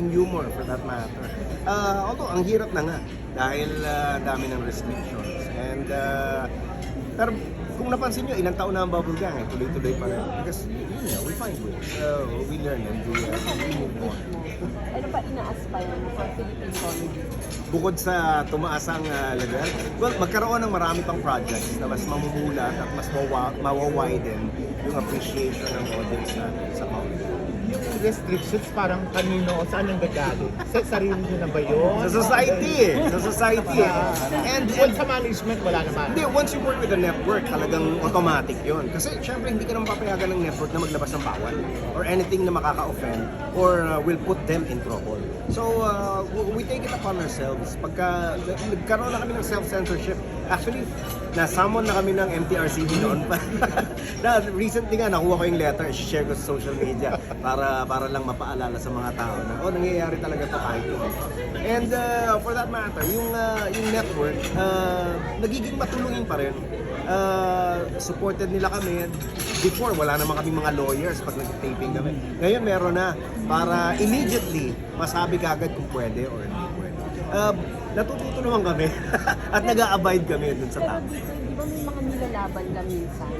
finding humor for that matter. Uh, although, ang hirap na nga dahil uh, dami ng restrictions. And, uh, pero kung napansin nyo, ilang taon na ang bubble gang, eh, tuloy-tuloy pa rin. Because, yun nga, we find ways. Uh, we learn and we, uh, we move on. Ano pa ina-aspire mo for Philippine comedy? Bukod sa tumaas ang uh, level, well, magkaroon ng marami pang projects na mas mamumulat at mas mawa- mawawiden yung appreciation ng audience natin sa comedy. Yung restrictions parang kanino o saan ang gagaling? Sa sarili nyo na ba yun? Sa society eh. Sa society eh. And, Well, and sa management, wala naman. Hindi, once you work with a network, talagang automatic yon. Kasi syempre hindi ka naman papayagan ng network na maglabas ng bawal or anything na makaka-offend or uh, will put them in trouble. So, uh, we take it upon ourselves. Pagka nagkaroon na kami ng self-censorship, actually, na-summon na kami ng MTRCB noon pa. na, recently nga, nakuha ko yung letter, share ko sa social media para para lang mapaalala sa mga tao na, oh, nangyayari talaga to kahit yun. And uh, for that matter, yung, uh, yung network, uh, nagiging matulungin pa rin. Uh, supported nila kami. Before, wala naman kami mga lawyers pag nag-taping kami. Ngayon, meron na para immediately masabi kagad kung pwede or hindi pwede. Uh, natututo naman kami at nag-a-abide kami dun sa tama. di ba may mga nilalaban ka minsan?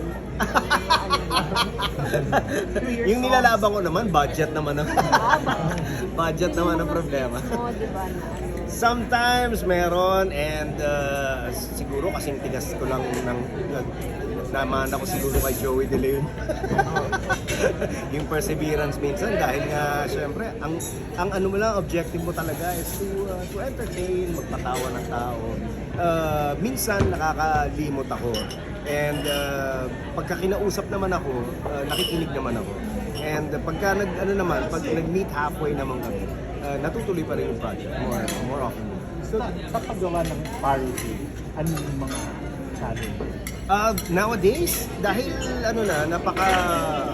yung nilalaban ko naman, budget naman ang budget naman ang problema. Ano? Sometimes meron and uh, siguro kasing tigas ko lang ng nag- naman ako siguro kay Joey De Leon. yung perseverance minsan dahil nga syempre ang ang ano mo lang objective mo talaga is to uh, to entertain, magpatawa ng tao. Uh, minsan nakakalimot ako and uh, pagka kinausap naman ako, uh, nakikinig naman ako. And uh, pagka nag ano naman, pag nag-meet halfway naman kami, uh, natutuloy pa rin yung project more more often. So, kapag gawa ng parody, ano yung mga challenge? Uh, nowadays, dahil ano na, napaka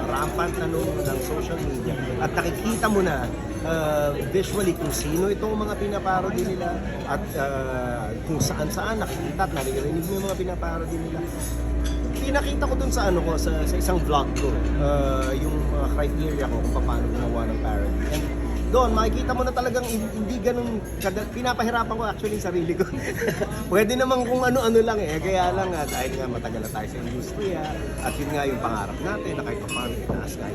rampant na nung ng social media at nakikita mo na uh, visually kung sino itong mga pinaparody nila at uh, kung saan-saan nakikita at naririnig mo yung mga pinaparody nila. Pinakita ko dun sa ano ko, sa, sa isang vlog ko, uh, yung mga criteria ko kung paano gumawa ng parody. And doon, makikita mo na talagang hin- hindi ganun, pinapahirapan ko actually sarili ko. Pwede naman kung ano-ano lang eh, kaya lang nga, dahil nga matagal na tayo sa industriya, at yun nga yung pangarap natin, na kahit paano itaas eh,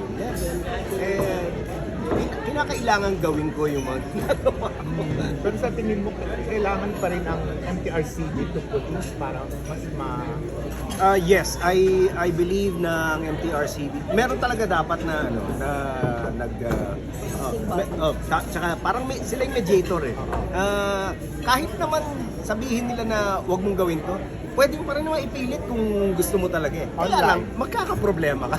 kinakailangan gawin ko yung mga ginagawa ko. Pero sa tingin mo, kailangan pa rin ang MTRCB to produce para mas ma... Uh, yes, I I believe na ang MTRCB, meron talaga dapat na ano na nag uh, uh, me- uh, ta- tsaka parang may, sila yung mediator eh. Uh, kahit naman sabihin nila na wag mong gawin to, pwede mo pa rin naman ipilit kung gusto mo talaga eh. Kaya lang, magkakaproblema ka.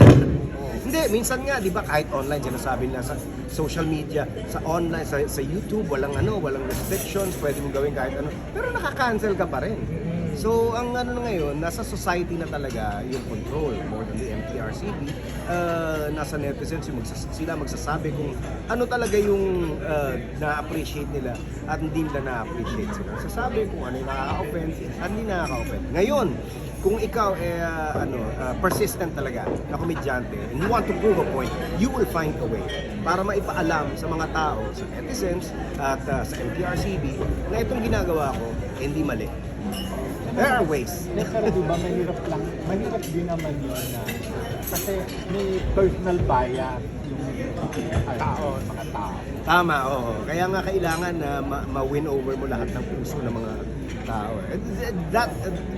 Hindi, minsan nga, di ba, kahit online, sinasabi nila sa social media, sa online, sa, sa YouTube, walang ano, walang restrictions, pwede mong gawin kahit ano. Pero nakaka-cancel ka pa rin. So, ang ano ngayon, nasa society na talaga yung control, more than the MTRCB. Uh, nasa netizens, yung magsas- sila magsasabi kung ano talaga yung uh, na-appreciate nila at hindi nila na-appreciate sila. Sasabi kung ano yung nakaka-offend at hindi nakaka-offend. Ngayon, kung ikaw eh uh, ano uh, persistent talaga na komedyante and you want to prove a point, you will find a way para maipaalam sa mga tao, sa netizens at uh, sa MTRCB na itong ginagawa ko eh, hindi mali. There are ways. Pero di ba, mahirap lang, mahirap din naman yun na kasi may personal bias yung uh, tao, mga tao. Tama, oo. Kaya nga kailangan na ma- ma-win over mo lahat ng puso ng mga tao. eh. That,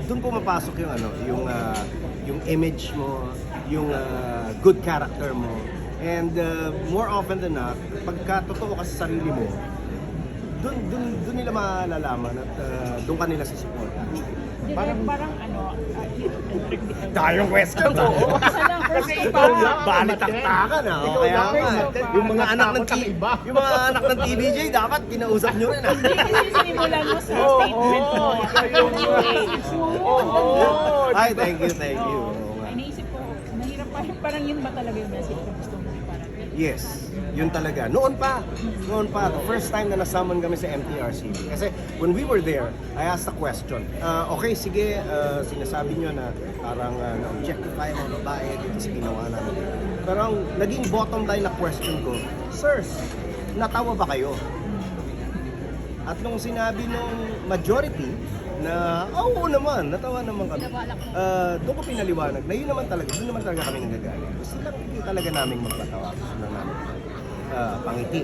doon pumapasok yung ano, yung ah, yung image mo, yung ah, good character mo. And uh, more often than not, pagka totoo ka sa sarili mo, doon doon doon nila malalaman at uh, doon ka nila susuportahan. Parang, parang ano, Tayong lang, first Kasi pa. lang. Balitaktakan ah. Ikaw Kaya lang, nga, yung mga anak ng Natakot ang T- iba. yung mga anak ng TVJ dapat kinausap nyo rin ah. Hindi, sinimulan mo sa statement mo. oo. Ay, thank you, thank you. Oo nga. Iniisip ko, mahirap pa, parang yun ba talaga yung message? Yes, yun talaga. Noon pa, noon pa, the first time na nasaman kami sa MTRCB. Kasi when we were there, I asked a question. Uh, okay, sige, uh, sinasabi nyo na parang uh, na-objectify mga babae dito sa ginawa namin. Pero ang naging bottom line na question ko, Sirs, natawa ba kayo? At nung sinabi nung majority na, "Ah, oo naman, natawa naman kami. Ah, doon ko pinaliwanag na yun naman talaga, doon naman talaga kami nagagaling. Gusto lang hindi talaga namin magpatawa. Gusto lang namin ah, pangiti,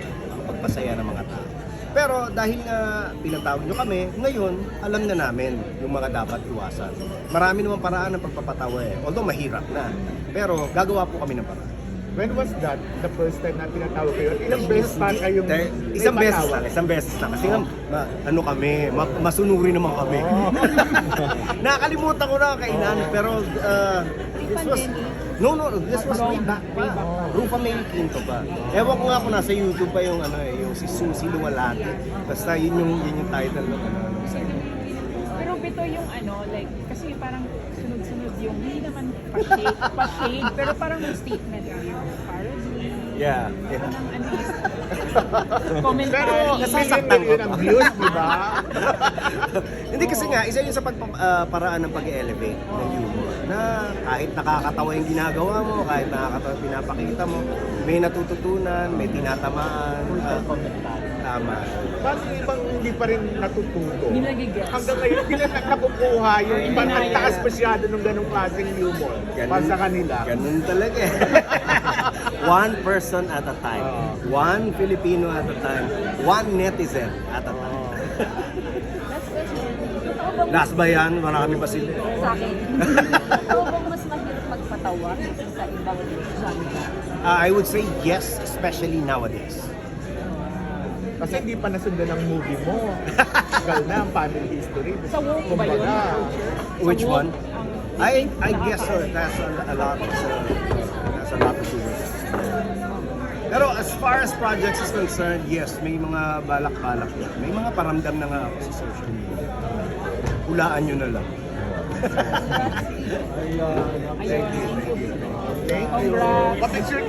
pagpasaya ng mga tao. Pero dahil nga pinatawag nyo kami, ngayon alam na namin yung mga dapat iwasan. Marami naman paraan ng pagpapatawa eh. Although mahirap na. Pero gagawa po kami ng paraan. When was that? The first time na tinatawag kayo? At ilang beses pa kayong Ter- isang may beses lang, isang beses lang. Kasi nga, ma- ano kami, ma- masunuri naman kami. Nakakalimutan ko na ang kainan, pero uh, this was, no, no, this was way back pa. Rufa May Quinto pa. Ewan ko nga kung nasa YouTube pa yung ano eh, yung si Susie Luwalati. Basta yun yung, yun yung title ng ano, ng segment. Pero bito yung ano, like, kasi parang yung, hindi naman pa-shade, pa-shade pero parang may statement yung parody. Yeah, yeah. Parang ano, commentary. Pero Nasasaktan ko ang views, di ba? Hindi kasi nga, isa yun sa pagpa- ah, paraan ng pag-elevate ng humor. Na kahit nakakatawa yung ginagawa mo, kahit nakakatawa yung pinapakita mo, may natututunan, may tinatamaan. ah, tama. Bakit yung ibang hindi pa rin natututo? Hindi nagigets. Hanggang ngayon, hindi na nakukuha yung ibang ang taas masyado ng ganong klaseng humor Ganun- para sa kanila. Ganun talaga eh. one person at a time. Oo. One Filipino at a time. One netizen at a time. Last question. Totoo bang Last ba yan? Marami pa sila. sa akin? Totoo bang mas mahirap magpatawa kaysa sa ibang genre? Ah, I would say yes, especially nowadays. Kasi hindi pa nasundan ang movie mo. Gal na ang family history. Sa woke ba yun? Kumbaga, culture? Sa Which woke, one? ang- I I guess so. That's a, a lot. That's a, that's a lot to do with it. Pero as far as projects is concerned, yes, may mga balak-balak yan. May mga paramdam na nga ako sa social media. Hulaan nyo na lang. Thank you. Thank you. Congrats. What is your